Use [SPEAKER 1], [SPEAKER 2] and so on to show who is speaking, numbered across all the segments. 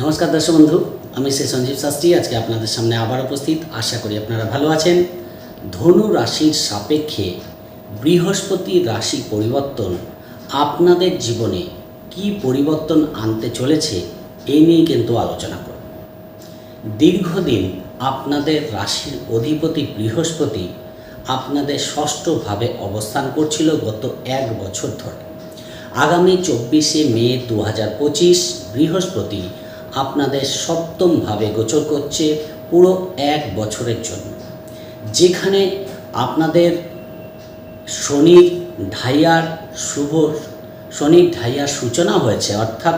[SPEAKER 1] নমস্কার দর্শক বন্ধু, আমি শ্রী সঞ্জীব শাস্ত্রী। আজকে আপনাদের সামনে আবার উপস্থিত। আশা করি আপনারা ভালো আছেন। ধনু রাশির সাপেক্ষে বৃহস্পতি রাশি পরিবর্তন আপনাদের জীবনে কি পরিবর্তন আনতে চলেছে এই নিয়ে কিন্তু আলোচনা করব। দীর্ঘদিন আপনাদের রাশির অধিপতি বৃহস্পতি আপনাদের ষষ্ঠভাবে অবস্থান করছিল গত এক বছর ধরে। আগামী চব্বিশে মে দু হাজার পঁচিশ বৃহস্পতি আপনাদের সপ্তমভাবে গোচর করছে পুরো এক বছরের জন্য। যেখানে আপনাদের শনির ঢাইয়ার শুভ শনির ঢাইয়ার সূচনা হয়েছে, অর্থাৎ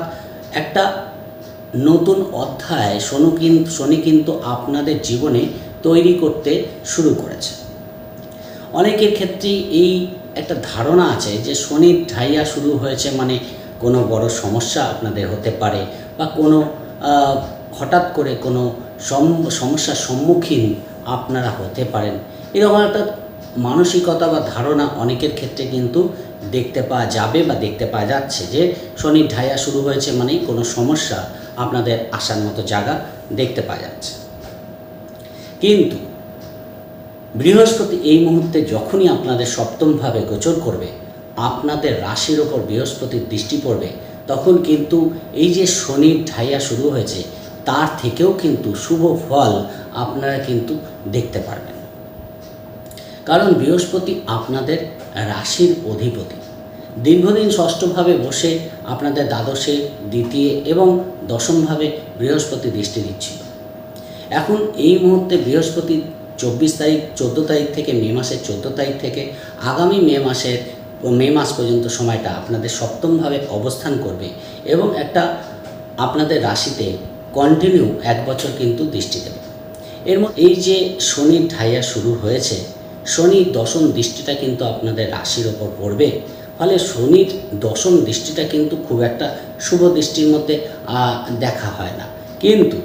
[SPEAKER 1] একটা নতুন অধ্যায় শনি কিন্তু শনি কিন্তু আপনাদের জীবনে তৈরি করতে শুরু করেছে। অনেকের ক্ষেত্রেই এই একটা ধারণা আছে যে শনির ঢাইয়া শুরু হয়েছে মানে কোনো বড় সমস্যা আপনাদের হতে পারে বা কোনো হঠাৎ করে কোনো সম- সমস্যার সম্মুখীন আপনারা হতে পারেন। এরকম একটা মানসিকতা বা ধারণা অনেকের ক্ষেত্রে কিন্তু দেখতে পাওয়া যাবে বা দেখতে পাওয়া যাচ্ছে যে শনির ঢাইয়া শুরু হয়েছে মানেই কোনো সমস্যা আপনাদের আসার মতো জায়গা দেখতে পাওয়া যাচ্ছে। কিন্তু বৃহস্পতি এই মুহূর্তে যখনই আপনাদের সপ্তমভাবে গোচর করবে, আপনাদের রাশির ওপর বৃহস্পতির দৃষ্টি পড়বে তখন কিন্তু এই যে শনির ঢাইয়া শুরু হয়েছে, তার থেকেও কিন্তু শুভ ফল আপনারা কিন্তু দেখতে পারবেন। কারণ বৃহস্পতি আপনাদের রাশির অধিপতি। দীর্ঘদিন ষষ্ঠভাবে বসে আপনাদের দ্বাদশে, দ্বিতীয় এবং দশমভাবে বৃহস্পতি দৃষ্টি দিচ্ছিল। এখন এই মুহূর্তে বৃহস্পতি চব্বিশ তারিখ, চোদ্দ তারিখ থেকে মে মাসের চোদ্দ তারিখ থেকে আগামী মে মাসের মে মাস পর্যন্ত সময়টা আপনাদের সপ্তমভাবে অবস্থান করবে এবং একটা আপনাদের রাশিতে কন্টিনিউ এক বছর কিন্তু দৃষ্টি দেবে। এর মধ্যে এই যে শনির ঢাইয়া শুরু হয়েছে শনির দশম দৃষ্টিটা কিন্তু আপনাদের রাশির ওপর পড়বে। ফলে শনির দশম দৃষ্টিটা কিন্তু খুব একটা শুভ দৃষ্টির মধ্যে দেখা হয় না। কিন্তু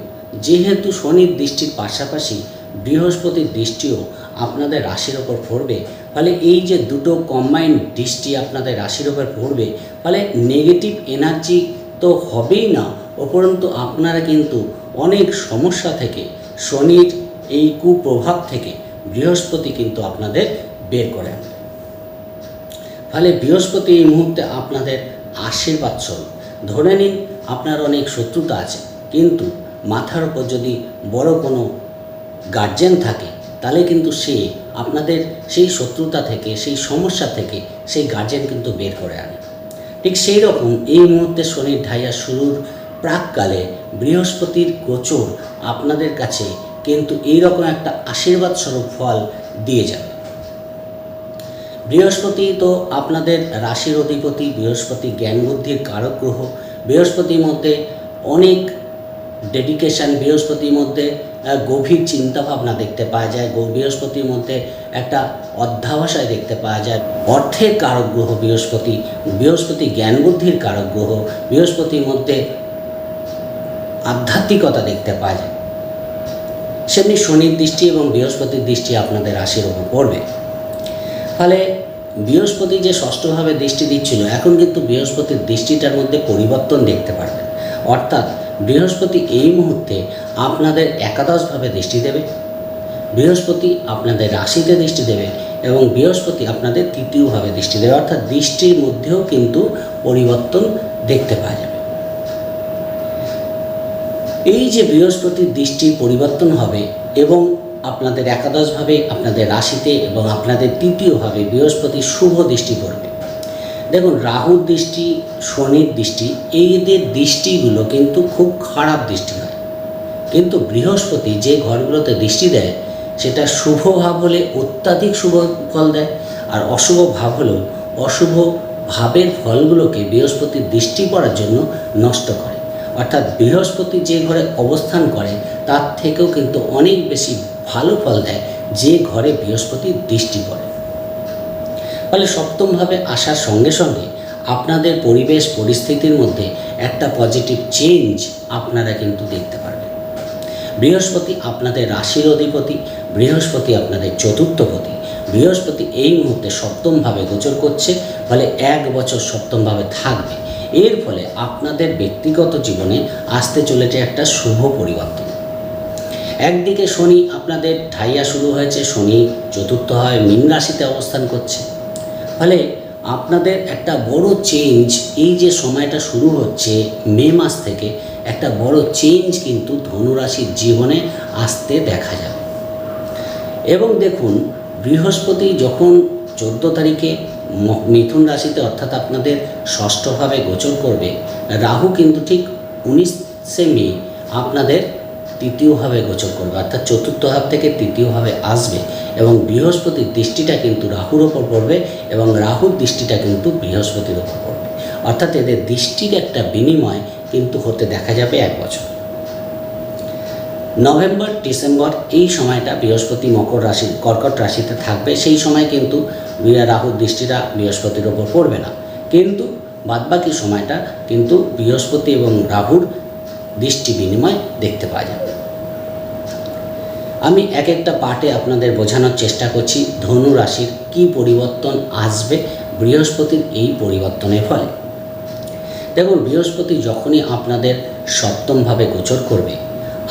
[SPEAKER 1] যেহেতু শনির দৃষ্টির পাশাপাশি বৃহস্পতির দৃষ্টিও আপনাদের রাশির ওপর পড়বে ফলে এই যে দুটো কম্বাইন্ড দৃষ্টি আপনাদের রাশির ওপর পড়বে ফলে নেগেটিভ এনার্জি তো হবেই না, উপরন্তু আপনারা কিন্তু অনেক সমস্যা থেকে, শনির এই কুপ্রভাব থেকে বৃহস্পতি কিন্তু আপনাদের বের করে আনবে ফলে বৃহস্পতি এই মুহূর্তে আপনাদের আশীর্বাদ স্বরূপ। ধরে নিন আপনার অনেক শত্রুতা আছে, কিন্তু মাথার ওপর যদি বড় কোনো গার্জেন থাকে তাহলে কিন্তু সে আপনাদের সেই শত্রুতা থেকে, সেই সমস্যা থেকে সেই গার্জেন কিন্তু বের করে আনে। ঠিক সেই রকম এই মুহূর্তে শনির ঢাইয়া শুরুর প্রাককালে বৃহস্পতির গোচর আপনাদের কাছে কিন্তু এইরকম একটা আশীর্বাদ স্বরূপ ফল দিয়ে যাবে। বৃহস্পতি তো আপনাদের রাশির অধিপতি, বৃহস্পতি জ্ঞান বুদ্ধির কারক গ্রহ, বৃহস্পতির মধ্যে অনেক ডেডিকেশন বৃহস্পতির মধ্যে গভীর চিন্তাভাবনা দেখতে পাওয়া যায়। বৃহস্পতির মধ্যে একটা অধ্যাবসায় দেখতে পাওয়া যায়। অর্থের কারক গ্রহ বৃহস্পতি বৃহস্পতি জ্ঞান বুদ্ধির কারক গ্রহ, বৃহস্পতির মধ্যে আধ্যাত্মিকতা দেখতে পাওয়া যায়। সেমনি শনির দৃষ্টি এবং বৃহস্পতির দৃষ্টি আপনাদের রাশির ওপর পড়বে ফলে বৃহস্পতি যে ষষ্ঠভাবে দৃষ্টি দিচ্ছিল, এখন কিন্তু বৃহস্পতির দৃষ্টিটার মধ্যে পরিবর্তন দেখতে পারবেন। অর্থাৎ বৃহস্পতি এই মুহূর্তে আপনাদের একাদশভাবে দৃষ্টি দেবে, বৃহস্পতি আপনাদের রাশিতে দৃষ্টি দেবে এবং বৃহস্পতি আপনাদের তৃতীয়ভাবে দৃষ্টি দেবে। অর্থাৎ দৃষ্টির মধ্যেও কিন্তু পরিবর্তন দেখতে পাওয়া যাবে। এই যে বৃহস্পতির দৃষ্টি পরিবর্তন হবে এবং আপনাদের একাদশভাবে, আপনাদের রাশিতে এবং আপনাদের তৃতীয়ভাবে বৃহস্পতির শুভ দৃষ্টি পড়বে দেখুন, রাহুর দৃষ্টি, শনির দৃষ্টি এইদের দৃষ্টিগুলো কিন্তু খুব খারাপ দৃষ্টি হয় কিন্তু বৃহস্পতি যে ঘরগুলোতে দৃষ্টি দেয়, সেটা শুভ ভাব হলে অত্যাধিক শুভ ফল দেয়, আর অশুভ ভাব হলেও অশুভ ভাবের ফলগুলোকে বৃহস্পতির দৃষ্টি পড়ার জন্য নষ্ট করে। অর্থাৎ বৃহস্পতি যে ঘরে অবস্থান করে, তার থেকেও কিন্তু অনেক বেশি ভালো ফল দেয় যে ঘরে বৃহস্পতির দৃষ্টি পড়ে। ফলে সপ্তমভাবে আসার সঙ্গে সঙ্গে আপনাদের পরিবেশ পরিস্থিতির মধ্যে একটা পজিটিভ চেঞ্জ আপনারা কিন্তু দেখতে পারবেন। বৃহস্পতি আপনাদের রাশির অধিপতি, বৃহস্পতি আপনাদের চতুর্থপতি বৃহস্পতি এই মুহূর্তে সপ্তমভাবে গোচর করছে, ফলে এক বছর সপ্তমভাবে থাকবে। এর ফলে আপনাদের ব্যক্তিগত জীবনে আসতে চলেছে একটা শুভ পরিবর্তন। একদিকে শনি আপনাদের ঢাইয়া শুরু হয়েছে, শনি চতুর্থ হয়, মীন রাশিতে অবস্থান করছে। ফলে আপনাদের একটা বড় চেঞ্জ এই যে সময়টা শুরু হচ্ছে মে মাস থেকে, একটা বড় চেঞ্জ কিন্তু ধনুরাশির জীবনে আসতে দেখা যাবে। এবং দেখুন, বৃহস্পতি যখন চোদ্দ তারিখে মিথুন রাশিতে অর্থাৎ আপনাদের ষষ্ঠভাবে গোচর করবে, রাহু কিন্তু ঠিক উনিশে মে আপনাদের তৃতীয়ভাবে গোচর করবে, অর্থাৎ চতুর্থ ভাব থেকে তৃতীয়ভাবে আসবে। এবং বৃহস্পতির দৃষ্টিটা কিন্তু রাহুর ওপর পড়বে এবং রাহুর দৃষ্টিটা কিন্তু বৃহস্পতির ওপর পড়বে। অর্থাৎ এদের দৃষ্টির একটা বিনিময় কিন্তু হতে দেখা যাবে এক বছর। নভেম্বর, ডিসেম্বর এই সময়টা বৃহস্পতি মকর রাশি কর্কট রাশিতে থাকবে। সেই সময় কিন্তু রাহুর দৃষ্টিটা বৃহস্পতির ওপর পড়বে না। কিন্তু বাদবাকি সময়টা কিন্তু বৃহস্পতি এবং রাহুর দৃষ্টি বিনিময় দেখতে পাওয়া যাবে। আমি এক একটা পার্টে আপনাদের বোঝানোর চেষ্টা করছি, ধনু রাশির কী পরিবর্তন আসবে, বৃহস্পতির এই পরিবর্তনের ফলে। দেখুন, বৃহস্পতি যখনই আপনাদের সপ্তমভাবে গোচর করবে,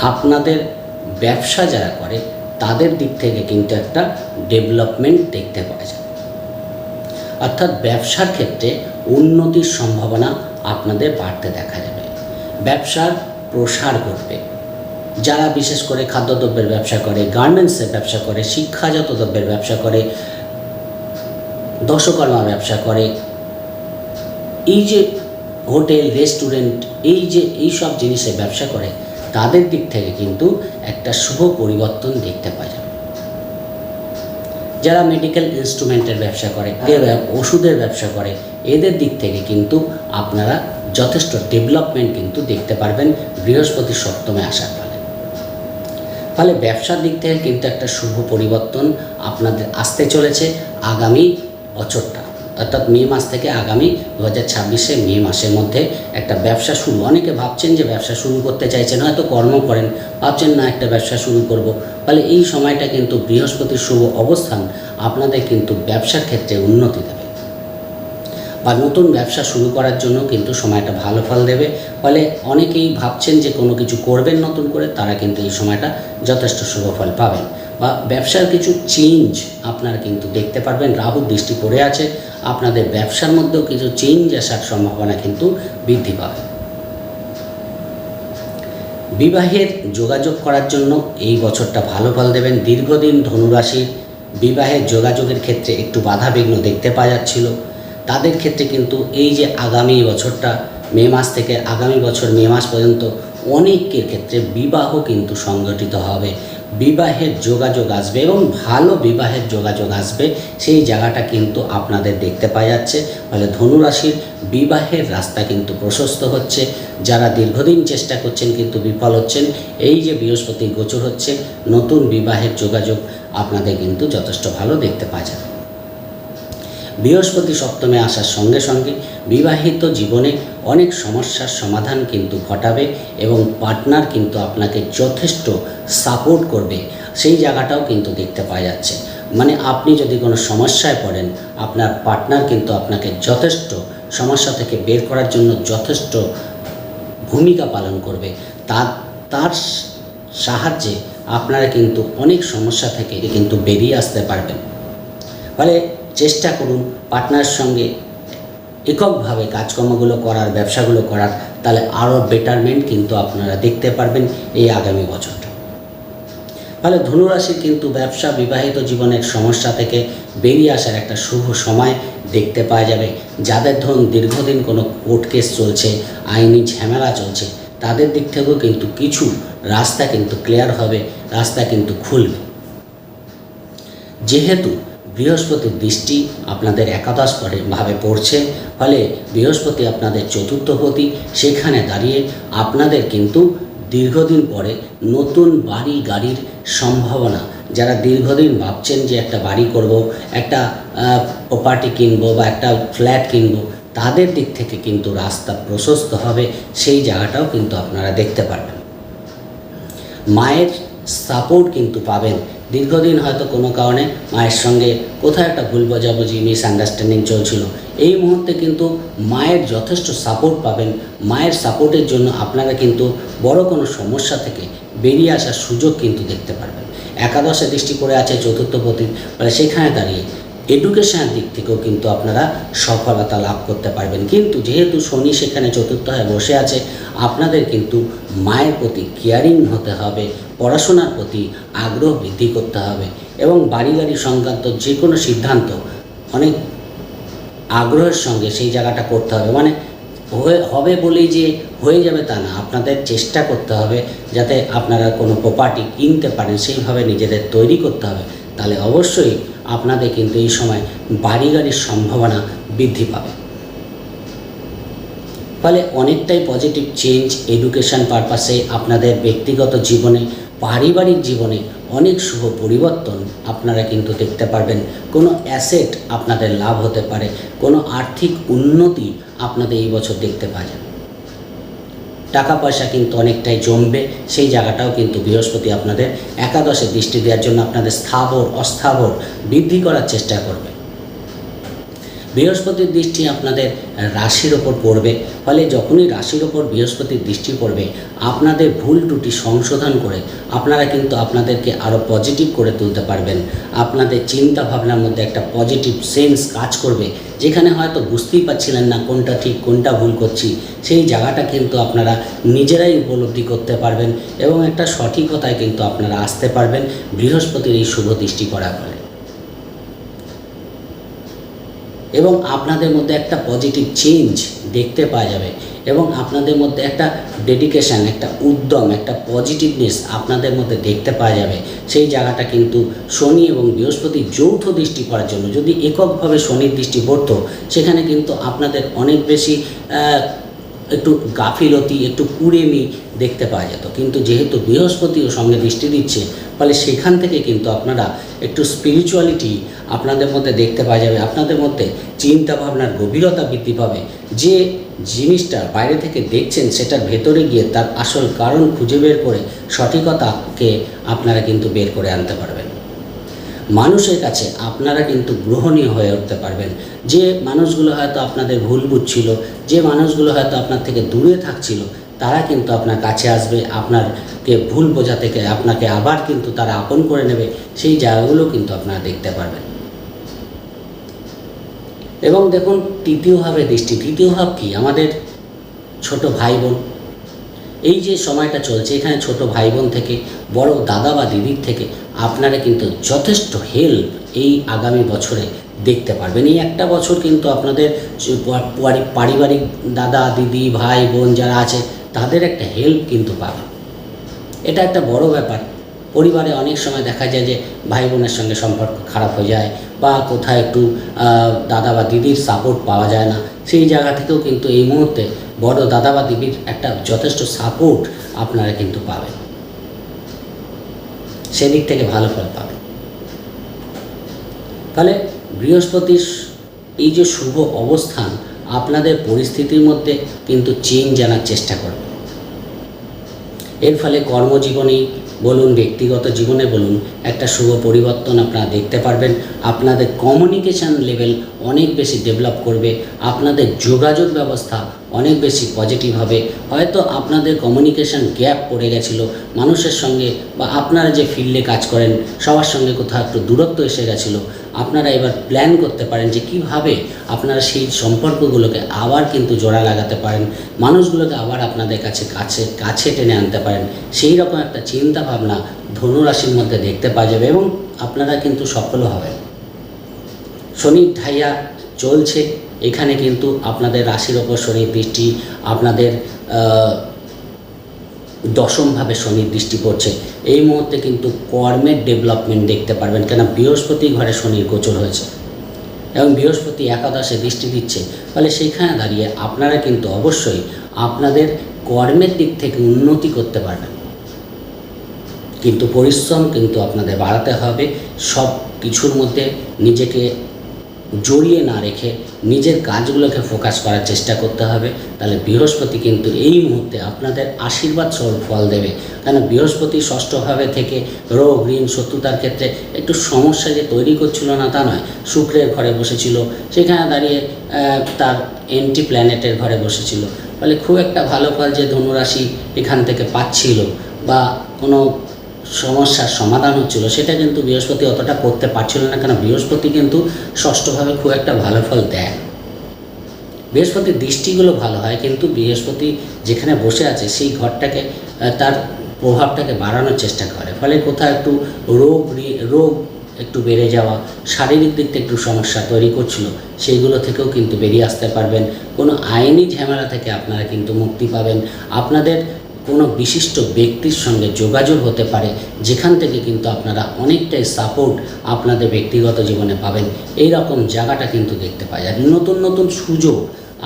[SPEAKER 1] আপনাদের ব্যবসা যারা করে, তাদের দিক থেকে কিন্তু একটা ডেভেলপমেন্ট দেখতে পাওয়া যায় অর্থাৎ ব্যবসার ক্ষেত্রে উন্নতির সম্ভাবনা আপনাদের বাড়তে দেখা যাবে। ব্যবসার প্রসার ঘটবে। যারা বিশেষ করে খাদ্যদ্রব্যের ব্যবসা করে গার্মেন্টসের ব্যবসা করে শিক্ষাজাত দ্রব্যের ব্যবসা করে দশকর্মা ব্যবসা করে এই যে হোটেল রেস্টুরেন্ট এই যে এই সব জিনিসের ব্যবসা করে তাদের দিক থেকে কিন্তু একটা শুভ পরিবর্তন দেখতে পাওয়া যাবে যারা মেডিকেল ইনস্ট্রুমেন্টের ব্যবসা করে এ ওষুধের ব্যবসা করে এদের দিক থেকে কিন্তু আপনারা যথেষ্ট ডেভেলপমেন্ট কিন্তু দেখতে পারবেন বৃহস্পতি সপ্তমে আসার ফলে ফলে ব্যবসার দিক থেকে কিন্তু একটা শুভ পরিবর্তন আপনাদের আসতে চলেছে আগামী বছরটা। অর্থাৎ মে মাস থেকে আগামী দু হাজার ছাব্বিশে মে মাসের মধ্যে একটা ব্যবসা শুরু। অনেকে ভাবছেন যে ব্যবসা শুরু করতে চাইছেন, হয়তো কর্ম করেন, ভাবছেন না একটা ব্যবসা শুরু করব। ফলে এই সময়টা কিন্তু বৃহস্পতির শুভ অবস্থান আপনাদের কিন্তু ব্যবসার ক্ষেত্রে উন্নতি দেবে। বা নতুন ব্যবসা শুরু করার জন্য কিন্তু সময়টা ভালো ফল দেবে। ফলে অনেকেই ভাবছেন যে কোনো কিছু করবেন নতুন করে, তারা কিন্তু এই সময়টা যথেষ্ট শুভ ফল পাবেন। বা ব্যবসার কিছু চেঞ্জ আপনারা কিন্তু দেখতে পারবেন। রাহুর দৃষ্টি পড়ে আছে, আপনাদের ব্যবসার মধ্যেও কিছু চেঞ্জ আসার সম্ভাবনা কিন্তু বৃদ্ধি পাবে। বিবাহের যোগাযোগ করার জন্য এই বছরটা ভালো ফল দেবেন। দীর্ঘদিন ধনুরাশির বিবাহের যোগাযোগের ক্ষেত্রে একটু বাধা বিঘ্ন দেখতে পাওয়া যাচ্ছিল। তাদের ক্ষেত্রে কিন্তু এই যে আগামী বছরটা, মে মাস থেকে আগামী বছর, মে মাস পর্যন্ত অনেকের ক্ষেত্রে বিবাহ কিন্তু সংগঠিত হবে। বিবাহের যোগাযোগ আসবে এবং ভালো বিবাহের যোগাযোগ আসবে, সেই জায়গাটা কিন্তু আপনাদের দেখতে পাওয়া যাচ্ছে। ফলে ধনুরাশির বিবাহের রাস্তা কিন্তু প্রশস্ত হচ্ছে। যারা দীর্ঘদিন চেষ্টা করছেন কিন্তু বিফল হচ্ছেন, এই যে বৃহস্পতি গোচর হচ্ছে, নতুন বিবাহের যোগাযোগ আপনাদের কিন্তু যথেষ্ট ভালো দেখতে পাওয়া যাবে। বৃহস্পতি সপ্তমে আসার সঙ্গে সঙ্গে বিবাহিত জীবনে অনেক সমস্যার সমাধান কিন্তু ঘটাবে এবং পার্টনার কিন্তু আপনাকে যথেষ্ট সাপোর্ট করবে। সেই জায়গাটাও কিন্তু দেখতে পাওয়া যাচ্ছে। মানে আপনি যদি কোনো সমস্যায় পড়েন, আপনার পার্টনার কিন্তু আপনাকে যথেষ্ট সমস্যা থেকে বের করার জন্য যথেষ্ট ভূমিকা পালন করবে। তার তার সাহায্যে আপনারা কিন্তু অনেক সমস্যা থেকে কিন্তু বেরিয়ে আসতে পারবেন। ফলে চেষ্টা করুন পার্টনারের সঙ্গে এককভাবে কাজকর্মগুলো করার, ব্যবসাগুলো করার, তাহলে আরও বেটারমেন্ট কিন্তু আপনারা দেখতে পারবেন এই আগামী বছরটা। ফলে ধনুরাশির কিন্তু ব্যবসা বিবাহিত জীবনের সমস্যা থেকে বেরিয়ে আসার একটা শুভ সময় দেখতে পাওয়া যাবে। যাদের ধরুন দীর্ঘদিন কোনো কোর্ট কেস চলছে, আইনি ঝামেলা চলছে, তাদের দিক থেকেও কিন্তু কিছু রাস্তা কিন্তু ক্লিয়ার হবে, রাস্তা কিন্তু খুলবে। যেহেতু বৃহস্পতির দৃষ্টি আপনাদের একাদশ ভাবে পড়ছে, ফলে বৃহস্পতি আপনাদের চতুর্থপতি সেখানে দাঁড়িয়ে আপনাদের কিন্তু দীর্ঘদিন পরে নতুন বাড়ি গাড়ির সম্ভাবনা। যারা দীর্ঘদিন ভাবছেন যে একটা বাড়ি করব, একটা প্রপার্টি কিনবো বা একটা ফ্ল্যাট কিনবো, তাদের দিক থেকে কিন্তু রাস্তা প্রশস্ত হবে, সেই জায়গাটাও কিন্তু আপনারা দেখতে পারবেন। মায়ের সাপোর্ট কিন্তু পাবেন দীর্ঘদিন হয়তো কোনো কারণে মায়ের সঙ্গে কোথাও একটা ভুল বোঝাবুঝি মিসআন্ডারস্ট্যান্ডিং চলছিল। এই মুহূর্তে কিন্তু মায়ের যথেষ্ট সাপোর্ট পাবেন। মায়ের সাপোর্টের জন্য আপনারা কিন্তু বড় কোনো সমস্যা থেকে বেরিয়ে আসার সুযোগ কিন্তু দেখতে পারবেন। একাদশে দৃষ্টি করে আছে চতুর্থ পতি মানে সেখানে দাঁড়িয়ে। এডুকেশনের দিক থেকেও কিন্তু আপনারা সফলতা লাভ করতে পারবেন। কিন্তু যেহেতু শনি সেখানে চতুর্থ হয়ে বসে আছে, আপনাদের কিন্তু মায়ের প্রতি কেয়ারিং হতে হবে, পড়াশোনার প্রতি আগ্রহ বৃদ্ধি করতে হবে এবং বাড়ি গাড়ি সংক্রান্ত যে কোনো সিদ্ধান্ত অনেক আগ্রহের সঙ্গে সেই জায়গাটা করতে হবে। মানে হবে বলেই যে হয়ে যাবে তা না, আপনাদের চেষ্টা করতে হবে যাতে আপনারা কোনো প্রপার্টি কিনতে পারেন, সেইভাবে নিজেদের তৈরি করতে হবে। তাহলে অবশ্যই আপনাদের কিন্তু এই সময় বাড়ি গাড়ির সম্ভাবনা বৃদ্ধি পাবে। ফলে অনেকটাই পজিটিভ চেঞ্জ এডুকেশন পারপাসে আপনাদের ব্যক্তিগত জীবনে, পারিবারিক জীবনে অনেক শুভ পরিবর্তন আপনারা কিন্তু দেখতে পারবেন। কোনো অ্যাসেট আপনাদের লাভ হতে পারে, কোনো আর্থিক উন্নতি আপনাদের এই বছর দেখতে পাওয়া যাবে। টাকা পয়সা কিন্তু অনেকটাই জমবে। সেই জায়গাটাও কিন্তু বৃহস্পতি আপনাদের একাদশে দৃষ্টি দেওয়ার জন্য আপনাদের স্থাবর, অস্থাবর বৃদ্ধি করার চেষ্টা করবে। বৃহস্পতির দৃষ্টি আপনাদের রাশির ওপর পড়বে। ফলে যখনই রাশির ওপর বৃহস্পতির দৃষ্টি পড়বে, আপনাদের ভুল ত্রুটি সংশোধন করে আপনারা কিন্তু আপনাদেরকে আরও পজিটিভ করে তুলতে পারবেন। আপনাদের চিন্তা ভাবনার মধ্যে একটা পজিটিভ সেন্স কাজ করবে, যেখানে হয়তো বুঝতেই পারছিলেন না কোনটা ঠিক, কোনটা ভুল করছি। সেই জায়গাটা কিন্তু আপনারা নিজেরাই উপলব্ধি করতে পারবেন এবং একটা সঠিকতায় কিন্তু আপনারা আসতে পারবেন বৃহস্পতির এই শুভ দৃষ্টি করার এবং আপনাদের মধ্যে একটা পজিটিভ চেঞ্জ দেখতে পাওয়া যাবে এবং আপনাদের মধ্যে একটা ডেডিকেশান একটা উদ্যম, একটা পজিটিভনেস আপনাদের মধ্যে দেখতে পাওয়া যাবে। সেই জায়গাটা কিন্তু শনি এবং বৃহস্পতি যৌথ দৃষ্টি করার জন্য, যদি এককভাবে শনির দৃষ্টি পড়তো, সেখানে কিন্তু আপনাদের অনেক বেশি একটু গাফিলতি, একটু কুড়েমি দেখতে পাওয়া যেত। কিন্তু যেহেতু বৃহস্পতিও সঙ্গে দৃষ্টি দিচ্ছে, ফলে সেখান থেকে কিন্তু আপনারা একটু স্পিরিচুয়ালিটি আপনাদের মধ্যে দেখতে পাওয়া যাবে। আপনাদের মধ্যে চিন্তা ভাবনার গভীরতা বৃদ্ধি পাবে। যে জিনিসটা বাইরে থেকে দেখছেন, সেটার ভেতরে গিয়ে তার আসল কারণ খুঁজে বের করে সঠিকতাকে আপনারা কিন্তু বের করে আনতে পারবেন। মানুষের কাছে আপনারা কিন্তু গ্রহণীয় হয়ে উঠতে পারবেন। যে মানুষগুলো হয়তো আপনাদের ভুল বুঝছিল, যে মানুষগুলো হয়তো আপনার থেকে দূরে থাকছিল, তারা কিন্তু আপনার কাছে আসবে, আপনারকে ভুল বোঝা থেকে আপনাকে আবার কিন্তু তারা আপন করে নেবে, সেই জায়গাগুলো কিন্তু আপনারা দেখতে পারবেন। এবং দেখুন তৃতীয়ভাবে দৃষ্টি, তৃতীয় ভাব কি? আমাদের ছোট ভাই বোন এই যে সময়টা চলছে, এখানে ছোট ভাই বোন থেকে, বড় দাদা বা দিদির থেকে, আপনারা কিন্তু যথেষ্ট হেল্প এই আগামী বছরে দেখতে পারবেন। এই একটা বছর কিন্তু আপনাদের পারিবারিক দাদা, দিদি, ভাই, বোন যারা আছে, তাদের একটা হেল্প কিন্তু পাবেন। এটা একটা বড় ব্যাপার। পরিবারে অনেক সময় দেখা যায় যে ভাই বোনের সঙ্গে সম্পর্ক খারাপ হয়ে যায় বা কোথায় একটু দাদা বা দিদির সাপোর্ট পাওয়া যায় না। সেই জায়গা থেকেও কিন্তু এই মুহূর্তে বড় দাদা বা দিদির একটা যথেষ্ট সাপোর্ট আপনারা কিন্তু পাবেন। সেদিক থেকে ভালো ফল পাবেন। তাহলে বৃহস্পতির এই যে শুভ অবস্থান, আপনাদের পরিস্থিতির মধ্যে কিন্তু চেঞ্জ আনার চেষ্টা করবে এর ফলে কর্মজীবনে বলুন, ব্যক্তিগত জীবনে বলুন, একটা শুভ পরিবর্তন আপনারা দেখতে পারবেন। আপনাদের কমিউনিকেশান লেভেল অনেক বেশি ডেভেলপ করবে। আপনাদের যোগাযোগ ব্যবস্থা অনেক বেশি পজিটিভ হবে। হয়তো আপনাদের কমিউনিকেশান গ্যাপ পড়ে গেছিল, মানুষের সঙ্গে বা আপনারা যে ফিল্ডে কাজ করেন, সবার সঙ্গে কোথাও একটু দূরত্ব এসে গেছিল। আপনারা এবার প্ল্যান করতে পারেন যে কীভাবে আপনারা সেই সম্পর্কগুলোকে আবার কিন্তু জোড়া লাগাতে পারেন, মানুষগুলোকে আবার আপনাদের কাছে কাছে কাছে টেনে আনতে পারেন। সেই রকম একটা চিন্তা ভাবনা ধনুরাশির মধ্যে দেখতে পাওয়া যাবে এবং আপনারা কিন্তু সফল হবেন। শনির ঢাইয়া চলছে, এখানে কিন্তু আপনাদের রাশির ওপর শনির দৃষ্টি আপনাদের দশমভাবে শনির দৃষ্টি পড়ছে। এই মুহূর্তে কিন্তু কর্মের ডেভেলপমেন্ট দেখতে পারবেন কেন বৃহস্পতি ঘরে শনির গোচর হয়েছে। এবং বৃহস্পতি একাদশে দৃষ্টি দিচ্ছে। ফলে সেইখানে দাঁড়িয়ে আপনারা কিন্তু অবশ্যই আপনাদের কর্মের দিক থেকে উন্নতি করতে পারবেন। কিন্তু পরিশ্রম কিন্তু আপনাদের বাড়াতে হবে। সব কিছুর মধ্যে নিজেকে জড়িয়ে না রেখে নিজের কাজগুলোকে ফোকাস করার চেষ্টা করতে হবে। তাহলে বৃহস্পতি কিন্তু এই মুহূর্তে আপনাদের আশীর্বাদ স্বরূপ ফল দেবে। কেন বৃহস্পতি ষষ্ঠভাবে থেকে রোগ, ঋণ, শত্রুতার ক্ষেত্রে একটু সমস্যা যে তৈরি করছিল না তা নয়। শুক্রের ঘরে বসেছিল, সেখানে দাঁড়িয়ে তার এন্টি প্ল্যানেটের ঘরে বসেছিল। ফলে খুব একটা ভালো ফল যে ধনুরাশি এখান থেকে পাচ্ছিল বা কোনো সমস্যার সমাধান হচ্ছিল, সেটা কিন্তু বৃহস্পতি অতটা করতে পারছিল না, কেন বৃহস্পতি কিন্তু ষষ্ঠভাবে খুব একটা ভালো ফল দেয় বৃহস্পতির দৃষ্টিগুলো ভালো হয়, কিন্তু বৃহস্পতি যেখানে বসে আছে, সেই ঘরটাকে তার প্রভাবটাকে বাড়ানোর চেষ্টা করে। ফলে কোথাও একটু রোগ রোগ একটু বেড়ে যাওয়া, শারীরিক দিক থেকে একটু সমস্যা তৈরি করছিল, সেইগুলো থেকেও কিন্তু বেরিয়ে আসতে পারবেন। কোনো আইনি ঝামেলা থেকে আপনারা কিন্তু মুক্তি পাবেন। আপনাদের কোনো বিশিষ্ট ব্যক্তির সঙ্গে যোগাযোগ হতে পারে, যেখান থেকে কিন্তু আপনারা অনেকটাই সাপোর্ট আপনাদের ব্যক্তিগত জীবনে পাবেন। এই রকম জায়গাটা কিন্তু দেখতে পাওয়া যায় নতুন নতুন সুযোগ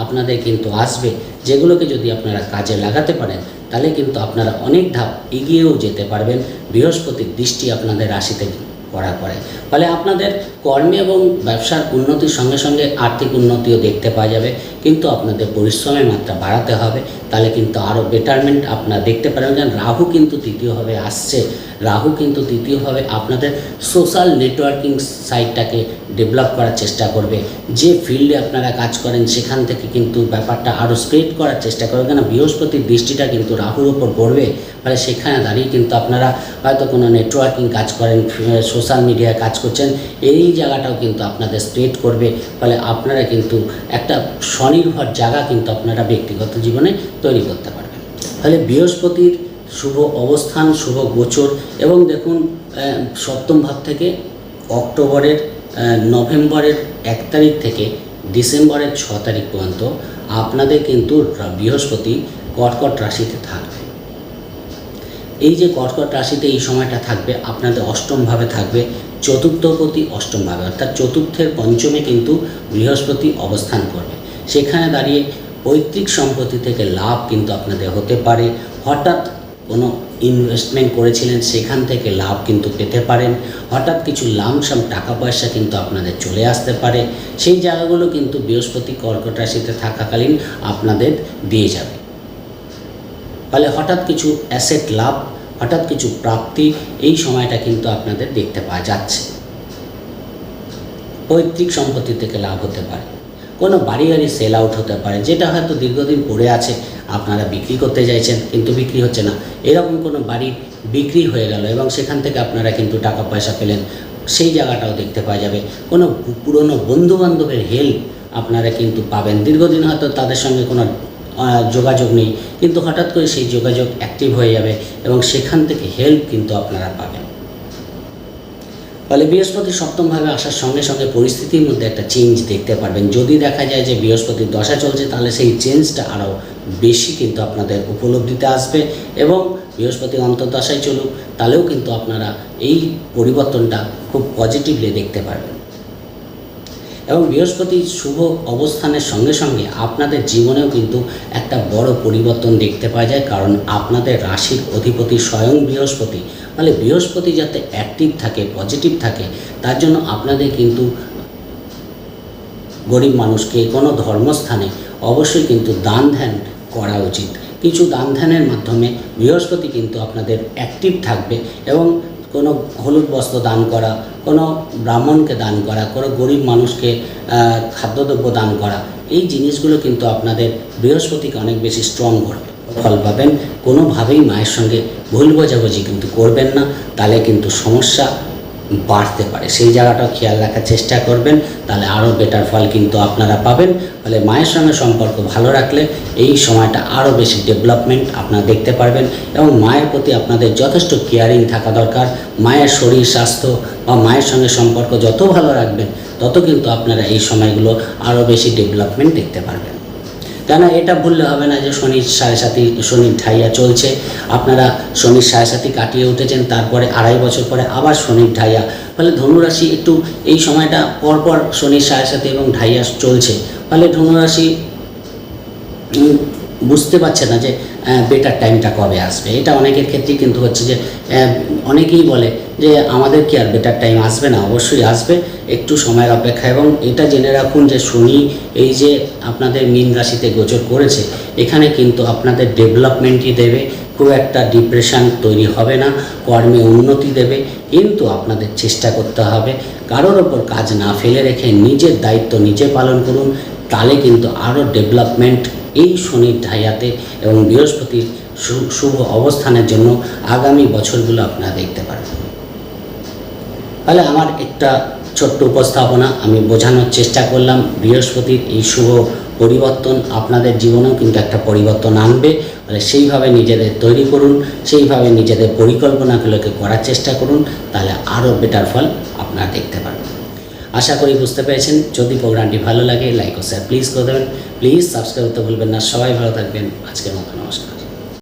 [SPEAKER 1] আপনাদের কিন্তু আসবে, যেগুলোকে যদি আপনারা কাজে লাগাতে পারেন, তাহলে কিন্তু আপনারা অনেক ধাপ এগিয়েও যেতে পারবেন। বৃহস্পতির দৃষ্টি আপনাদের রাশিতে পড়ার পরে। ফলে আপনাদের কর্মে এবং ব্যবসার উন্নতির সঙ্গে সঙ্গে আর্থিক উন্নতিও দেখতে পাওয়া যাবে। কিন্তু আপনাদের পরিশ্রমের মাত্রা বাড়াতে হবে। তাহলে কিন্তু আরও বেটারমেন্ট আপনারা দেখতে পারেন যেন রাহু কিন্তু তৃতীয়ভাবে আসছে। রাহু কিন্তু তৃতীয়ভাবে আপনাদের সোশ্যাল নেটওয়ার্কিং সাইটটাকে ডেভেলপ করার চেষ্টা করবে। যে ফিল্ডে আপনারা কাজ করেন, সেখান থেকে কিন্তু ব্যাপারটা আরও স্প্রেড করার চেষ্টা করবে। কেন বৃহস্পতির দৃষ্টিটা কিন্তু রাহুর ওপর পড়বে। ফলে সেখানে দাঁড়িয়ে কিন্তু আপনারা হয়তো কোনো নেটওয়ার্কিং কাজ করেন সোশ্যাল মিডিয়ায় কাজ করছেন। এই জায়গাটাও কিন্তু আপনাদের স্প্রেড করবে। ফলে আপনারা কিন্তু একটা স্বনির্ভর জায়গা কিন্তু আপনারা ব্যক্তিগত জীবনে তৈরি করতে পারবেন। ফলে বৃহস্পতির শুভ অবস্থান, শুভ গোচর এবং দেখুন সপ্তম ভাব থেকে অক্টোবরের নভেম্বরের এক তারিখ থেকে ডিসেম্বরের ছ তারিখ পর্যন্ত আপনাদের কিন্তু বৃহস্পতি কর্কট রাশিতে থাকবে। এই যে কর্কট রাশিতে এই সময়টা থাকবে, আপনাদের অষ্টমভাবে থাকবে চতুর্থপতি অষ্টমভাবে অর্থাৎ চতুর্থের পঞ্চমে কিন্তু বৃহস্পতি অবস্থান করবে। সেখানে দাঁড়িয়ে পৈতৃক সম্পত্তি থেকে লাভ কিন্তু আপনাদের হতে পারে। হঠাৎ কোনো ইনভেস্টমেন্ট করেছিলেন, সেখান থেকে লাভ কিন্তু পেতে পারেন। হঠাৎ কিছু লামসাম টাকা পয়সা কিন্তু আপনাদের চলে আসতে পারে। সেই জায়গাগুলো কিন্তু বৃহস্পতি কর্কট রাশিতে থাকাকালীন আপনাদের দিয়ে যাবে। ফলে হঠাৎ কিছু অ্যাসেট লাভ হঠাৎ কিছু প্রাপ্তি এই সময়টা কিন্তু আপনাদের দেখতে পাওয়া যাচ্ছে। পৈতৃক সম্পত্তি থেকে লাভ হতে পারে। কোনো বাড়ি গাড়ি সেল আউট হতে পারে, যেটা হয়তো দীর্ঘদিন পড়ে আছে, আপনারা বিক্রি করতে চাইছেন, কিন্তু বিক্রি হচ্ছে না। এরকম কোনো বাড়ি বিক্রি হয়ে গেল এবং সেখান থেকে আপনারা কিন্তু টাকা পয়সা পেলেন, সেই জায়গাটাও দেখতে পাওয়া যাবে। কোনো পুরনো বন্ধুবান্ধবের হেল্প আপনারা কিন্তু পাবেন। দীর্ঘদিন হয়তো তাদের সঙ্গে কোনো যোগাযোগ নেই। কিন্তু হঠাৎ করে সেই যোগাযোগ অ্যাক্টিভ হয়ে যাবে এবং সেখান থেকে হেল্প কিন্তু আপনারা পাবেন। ফলে বৃহস্পতি সপ্তমভাবে আসার সঙ্গে সঙ্গে পরিস্থিতির মধ্যে একটা চেঞ্জ দেখতে পারবেন। যদি দেখা যায় যে বৃহস্পতির দশা চলছে, তাহলে সেই চেঞ্জটা আরও বেশি কিন্তু আপনাদের উপলব্ধিতে আসবে এবং বৃহস্পতি অন্তর্দশায় চলুক, তাহলেও কিন্তু আপনারা এই পরিবর্তনটা খুব পজিটিভলি দেখতে পারবেন। এবং বৃহস্পতি শুভ অবস্থানের সঙ্গে সঙ্গে আপনাদের জীবনেও কিন্তু একটা বড় পরিবর্তন দেখতে পাওয়া যায়। কারণ আপনাদের রাশির অধিপতি স্বয়ং বৃহস্পতি। ফলে বৃহস্পতি যাতে অ্যাক্টিভ থাকে পজিটিভ থাকে, তার জন্য আপনাদের কিন্তু গরিব মানুষকে কোনো ধর্মস্থানে অবশ্যই কিন্তু দান ধ্যান করা উচিত। কিছু দান ধ্যানের মাধ্যমে বৃহস্পতি কিন্তু আপনাদের অ্যাক্টিভ থাকবে এবং কোনো হলুদ বস্ত্র দান করা, কোনো ব্রাহ্মণকে দান করা, কোনো গরিব মানুষকে খাদ্যদ্রব্য দান করা, এই জিনিসগুলো কিন্তু আপনাদের বৃহস্পতিকে অনেক বেশি স্ট্রং করবে ফল পাবেন। কোনোভাবেই মায়ের সঙ্গে ভুল বোঝাবুঝি কিন্তু করবেন না। তাহলে কিন্তু সমস্যা বাড়তে পারে। সেই জায়গাটাও খেয়াল রাখার চেষ্টা করবেন, তাহলে আরও বেটার ফল কিন্তু আপনারা পাবেন। ফলে মায়ের সঙ্গে সম্পর্ক ভালো রাখলে এই সময়টা আরও বেশি ডেভেলপমেন্ট আপনারা দেখতে পারবেন এবং মায়ের প্রতি আপনাদের যথেষ্ট কেয়ারিং থাকা দরকার। মায়ের শরীর, স্বাস্থ্য বা মায়ের সঙ্গে সম্পর্ক যত ভালো রাখবেন, তত কিন্তু আপনারা এই সময়গুলো আরও বেশি ডেভেলপমেন্ট দেখতে পারবেন। কেন এটা ভুললে হবে না যে শনির সাড়ে সাথী শনির ঢাইয়া চলছে? আপনারা শনির সাড়ে সাথী কাটিয়ে উঠেছেন, তারপরে আড়াই বছর পরে আবার শনির ঢাইয়া। ফলে ধনুরাশি একটু এই সময়টা পরপর শনির সাড়ে সাথী এবং ঢাইয়া চলছে। ফলে ধনুরাশি বুঝতে পারছে না যে বেটার টাইমটা কবে আসবে। এটা অনেকের ক্ষেত্রেই কিন্তু হচ্ছে যে অনেকেই বলে যে আমাদের কি আর বেটার টাইম আসবে না? অবশ্যই আসবে। একটু সময়ের অপেক্ষা এবং এটা জেনে রাখুন যে শনি এই যে আপনাদের মীন রাশিতে গোচর করেছে, এখানে কিন্তু আপনাদের ডেভেলপমেন্টই দেবে। খুব একটা ডিপ্রেশন তৈরি হবে না, কর্মে উন্নতি দেবে, কিন্তু আপনাদের চেষ্টা করতে হবে। কারোর ওপর কাজ না ফেলে রেখে নিজের দায়িত্ব নিজে পালন করুন, তাহলে কিন্তু আরও ডেভেলপমেন্ট এই শনির ঢাইয়াতে এবং বৃহস্পতির শুভ অবস্থানের জন্য আগামী বছরগুলো আপনারা দেখতে পারবেন। তাহলে আমার একটা ছোট্ট উপস্থাপনা আমি বোঝানোর চেষ্টা করলাম, বৃহস্পতির এই শুভ পরিবর্তন আপনাদের জীবনেও কিন্তু একটা পরিবর্তন আনবে। তাহলে সেইভাবে নিজেদের তৈরি করুন, সেইভাবে নিজেদের পরিকল্পনাগুলোকে করার চেষ্টা করুন, তাহলে আরও বেটার ফল আপনারা দেখতে পারবেন। আশা করি বুঝতে পেরেছেন। যদি প্রোগ্রামটি ভালো লাগে, লাইক ও শেয়ার প্লিজ করে দেবেন। প্লিজ সাবস্ক্রাইব করতে ভুলবেন না। সবাই ভালো থাকবেন। আজকের মতো নমস্কার।